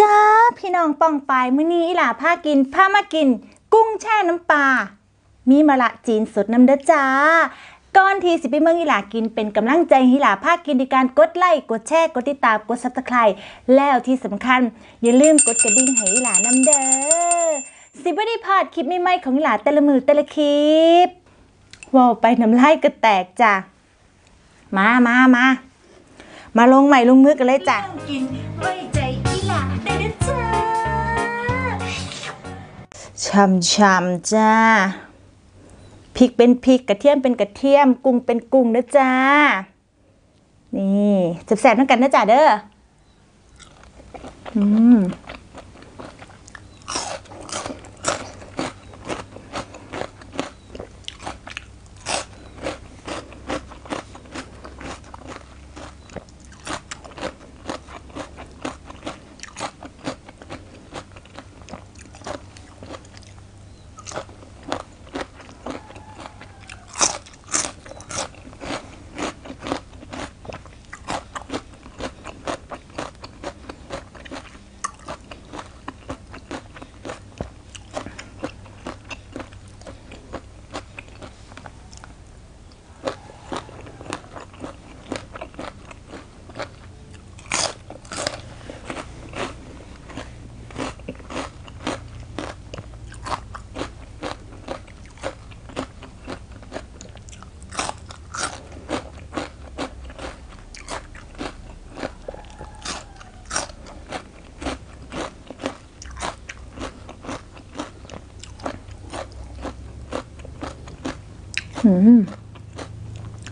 จ้าพี่น้องป้องไปมื้อนี้อีหล่าพากินพามากิน กุ้งแช่น้ำปลา มีมะละจีนสดน้ำเด้อจ้าก่อนที่สิไปเมืองอีหล่ากินเป็นกำลังใจอีหล่าพากินในการกดไลค์กดแชร์กดติดตามกดซับสไครต์แล้วที่สำคัญ อย่าลืมกดกระดิ่งให้อีหล่านำเด้อสิบ่ได้พลาดคลิปใหม่ๆของอีหล่าแต่ละมือแต่ละคลิปว้าวไปน้ำลายก็แตกจ้ามามามามาลงใหม่ลงมือกันเลยจ้ะกินไว้ใจ ช่ำช่ำจ้าพริกเป็นพริกกระเทียมเป็นกระเทียม กุ้งเป็นกุ้งนะจ้า นี่แสบๆทั้งกันนะจ้าเด้ออืม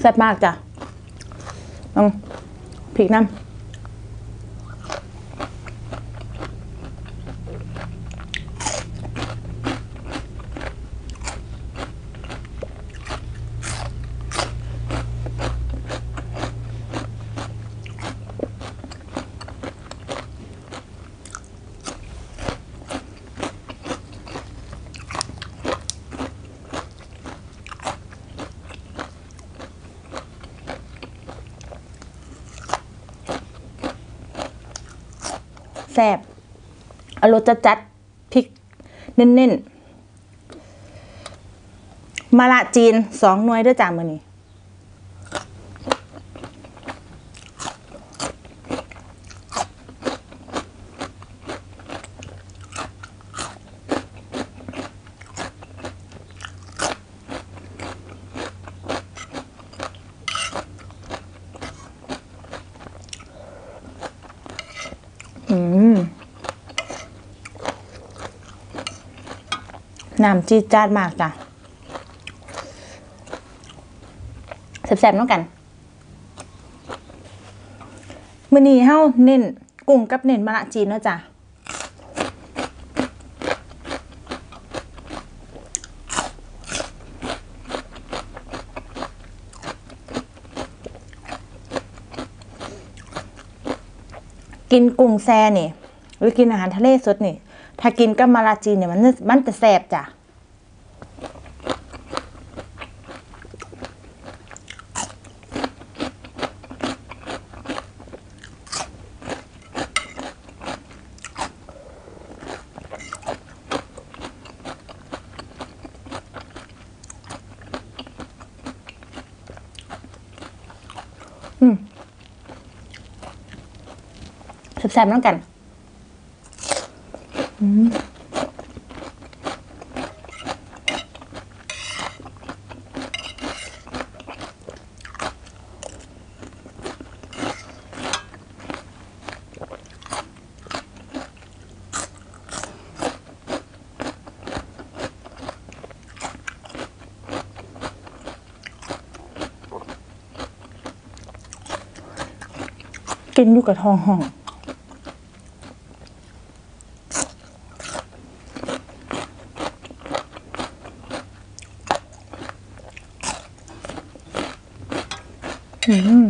แซ่บมากจ้ะลองพริกน้ำ แซ่บอรสจะจัดพริกเน้นๆมะละจีนสองหน่วยด้วยจ้ามือนี้ อืม น้ำจีดจาดมากจ้ะแซ่บๆน้องกันมื้อนี้เฮาเน้นกุ้งกับเน้นมะละจีนเนาะจ้ะกินกุ้งแซ่นี่ หรือกินอาหารทะเลสดนี่ ถ้ากินกับมะละจีนเนี่ยมันมันจะแซ่บจ้ะอืมแซ่บๆน้องกัน กินอยู่กับทองห่องอืม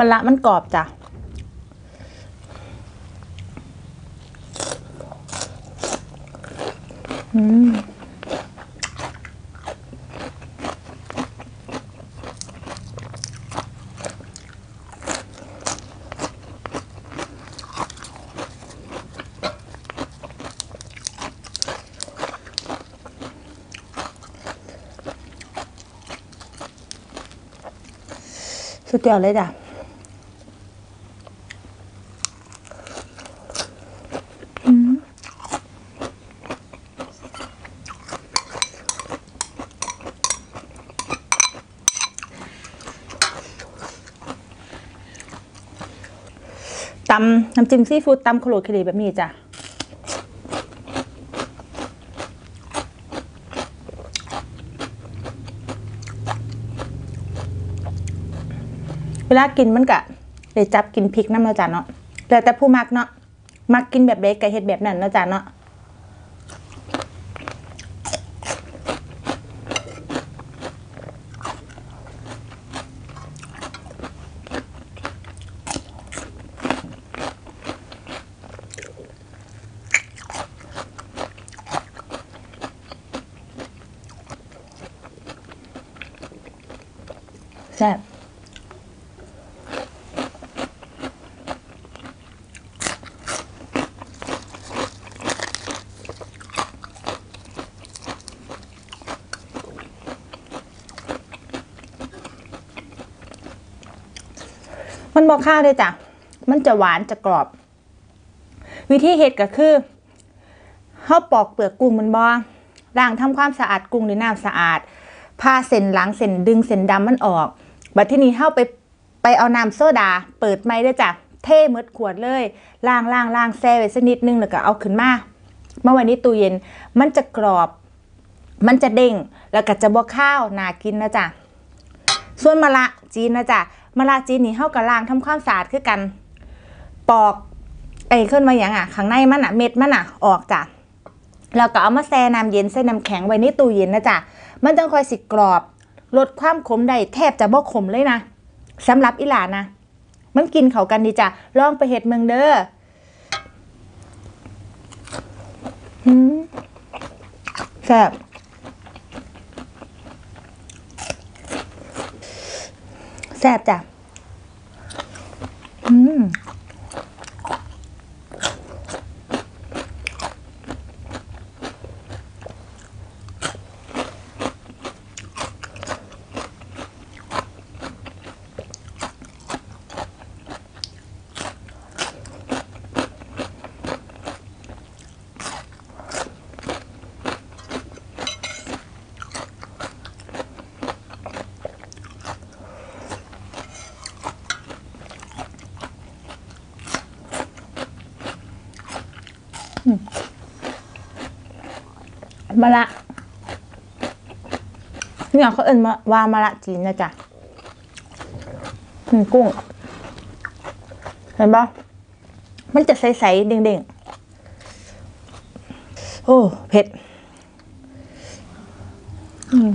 มันละมันกรอบจ้ะอืมสุดยอดเลยจ้ะ ตำน้ำจิ้มซีฟู้ดตำโคโรเคเรแบบนี้จ้ะเวลากินมันกะเด้จับกินพริกน้ำเนาะจ้ะเนาะแล้วแต่ผู้มักเนาะมักกินแบบเด็กก็เฮ็ดแบบนั้นเนาะจ้ะเนาะ บอกข้าวเลยจ้ะ มันจะหวานจะกรอบ วิธีเฮ็ดก็คือเฮาปอกเปลือกกุ้งมันบ่ล้างทำความสะอาดกุ้งด้วยน้ำสะอาดพาเส้นหลังเส้นดึงเส้นดำมันออก บัดที่นี้เฮาไปไปเอาน้ำโซดา เปิดไม้ด้วยจ้ะ เทหมดขวดเลยล้างล้างล้างแช่ไว้สักนิดนึงแล้วก็เอาขึ้นมาเมื่อวันนี้ตู้เย็นมันจะกรอบ มันจะเด้งแล้วก็จะบ่ข้าวน่ากินนะจ๊ะ ส่วนมะละจีนนะจ๊ะ มะละจีนนี่เฮากับล้างทำความสะอาดคือกัน ปอกไอ้ขึ้นมาอย่างอะข้างในมันอะเม็ดมันอะออกจ้ะแล้วก็เอามาแช่น้ำเย็นใส่น้ำแข็งไว้ในตู้เย็นนะจ๊ะมันจังค่อยสิกรอบลดความขมได้แทบจะบ่ขมเลยนะสำหรับอีหลานนะมันกินเขากันดีจ้ะลองไปเห็ดเมืองเด้อแซ่บ แซ่บจ้ะ อืม มะละเนี่ยเขาเอิ้นมาว่ามะละจีนนะจ๊ะอืมกุ้ง เห็นปะมันจะใสๆเด้งๆ โอ้ เผ็ด อืม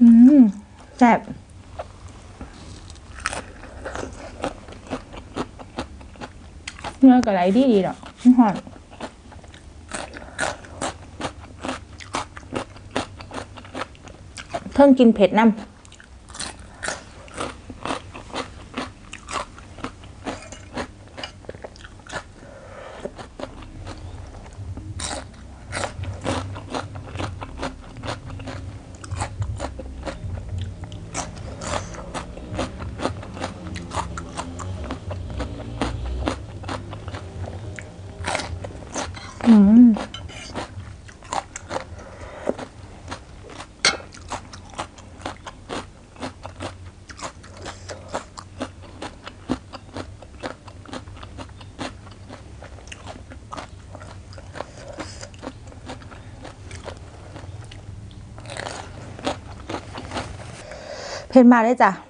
อืมแซ่บเนื้อกระไรดีดีดอกมันหอนเพิ่งกินเผ็ดน้ำ 음. 별 말해자.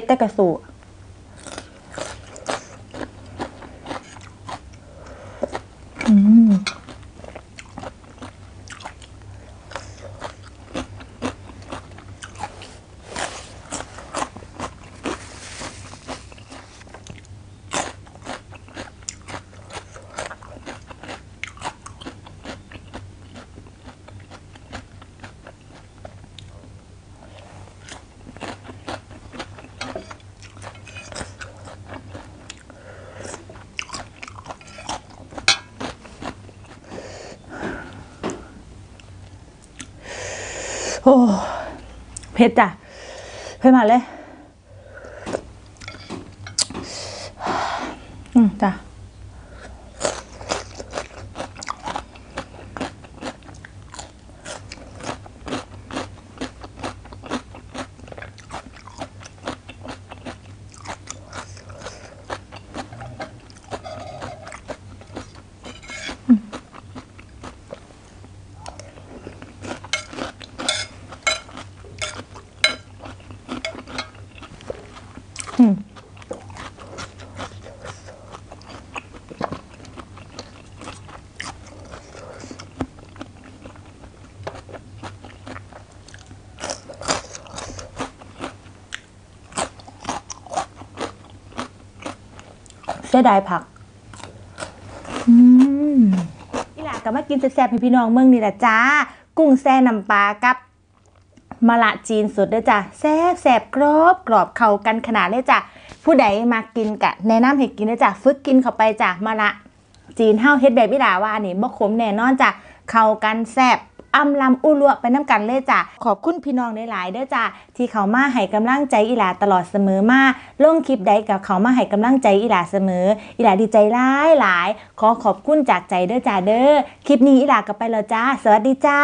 ดแต่กระสูอืม โอ้เผ็ดจ้ะเผ็ดมาเลย อืมจ้ะ เสียดายผักอืมอีหลาก็มากินแซ่บๆให้พี่น้องเมืองนี่แหละจ้า กุ้งแซ่น้ำปลากับมะละจีนสดเด้อจ้ะแซ่บแซ่บกรอบกรอบเข้ากันขนาดเลยจ้ะผู้ใดมากินกะแนะนำให้กินเด้อจ้ะฝึกกินเข้าไปจ้ะมะละจีนเฮาเฮ็ดแบบอีหลาว่านี่บ่ขมแน่นอนจ้ะเข้ากันแซ่บ อำลำอุลวไปน้ำกันเลยจ้ะขอบคุณพี่น้องหลายๆเด้อจ้ะที่เขามาให้กำลังใจอีหลาตลอดเสมอมาลงคลิปใดกับเขามาให้กำลังใจอีหลาเสมอ อีหลาดีใจหลายหลายๆขอขอบคุณจากใจเด้อจ้ะเด้อคลิปนี้อีหลากลับไปแล้วจ้า สวัสดีจ้า